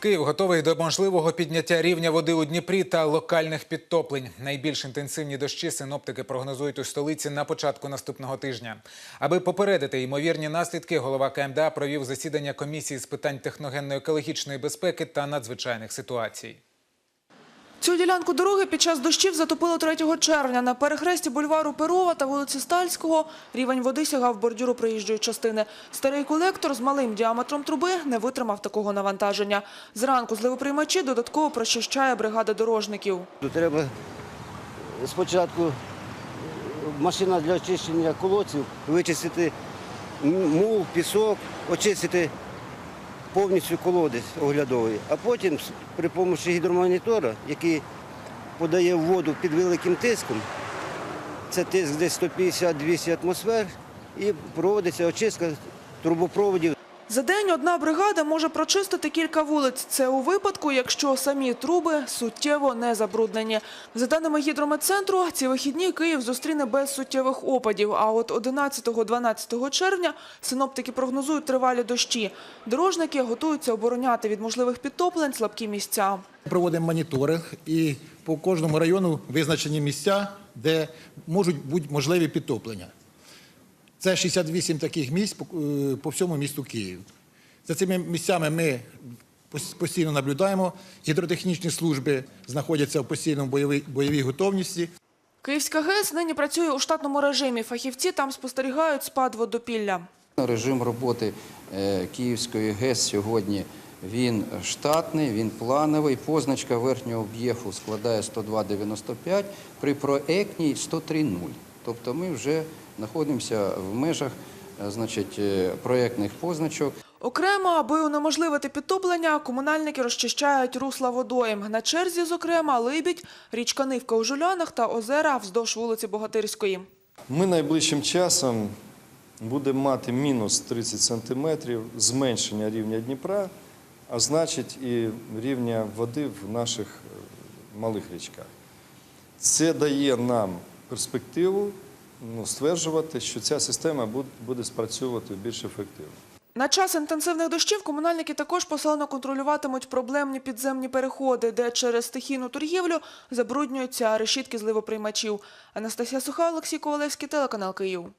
Київ готовий до можливого підняття рівня води у Дніпрі та локальних підтоплень. Найбільш інтенсивні дощі синоптики прогнозують у столиці на початку наступного тижня. Аби попередити ймовірні наслідки, голова КМДА провів засідання комісії з питань техногенно-екологічної безпеки та надзвичайних ситуацій. Цю ділянку дороги під час дощів затопило 3 червня. На перехресті бульвару Перова та вулиці Стальського рівень води сягав бордюру проїжджої частини. Старий колектор з малим діаметром труби не витримав такого навантаження. Зранку зливоприймачі додатково прочищає бригада дорожників. Треба спочатку машина для очищення колодців, вичистити мул, пісок, очистити повністю колодець оглядовий, а потім при допомозі гідромонітора, який подає воду під великим тиском, це тиск десь 150-200 атмосфер, і проводиться очистка трубопроводів За день одна бригада може прочистити кілька вулиць. Це у випадку, якщо самі труби суттєво не забруднені. За даними гідрометцентру, ці вихідні Київ зустріне без суттєвих опадів. А от 11-12 червня синоптики прогнозують тривалі дощі. Дорожники готуються обороняти від можливих підтоплень слабкі місця. Проводимо моніторинг і по кожному району визначені місця, де можуть бути можливі підтоплення. Це 68 таких місць по, е, по всьому місту Київ. За цими місцями ми постійно наблюдаємо. Гідротехнічні служби знаходяться в постійному бойовій, бойовій готовності. Київська ГЕС нині працює у штатному режимі. Фахівці там спостерігають спад водопілля. Режим роботи е, Київської ГЕС сьогодні він штатний, він плановий. Позначка верхнього об'єкту складає 102,95, при проектній 103,0. Тобто ми вже знаходимося в межах е, значить, е, позначок. Окремо, аби унеможливити підтоплення, комунальники розчищають русла водойм. На черзі, зокрема, Либідь, річка Нивка у Жулянах та озера вздовж вулиці Богатирської. Ми найближчим часом будемо мати мінус 30 сантиметрів зменшення рівня Дніпра, а значить і рівня води в наших е, малих річках. Це дає нам перспективу ну, стверджувати, що ця система буде спрацьовувати більш ефективно. На час інтенсивних дощів комунальники також посилено контролюватимуть проблемні підземні переходи, де через стихійну торгівлю забруднюються решітки зливоприймачів. Анастасія Суха, Олексій Ковалевський, телеканал Київ.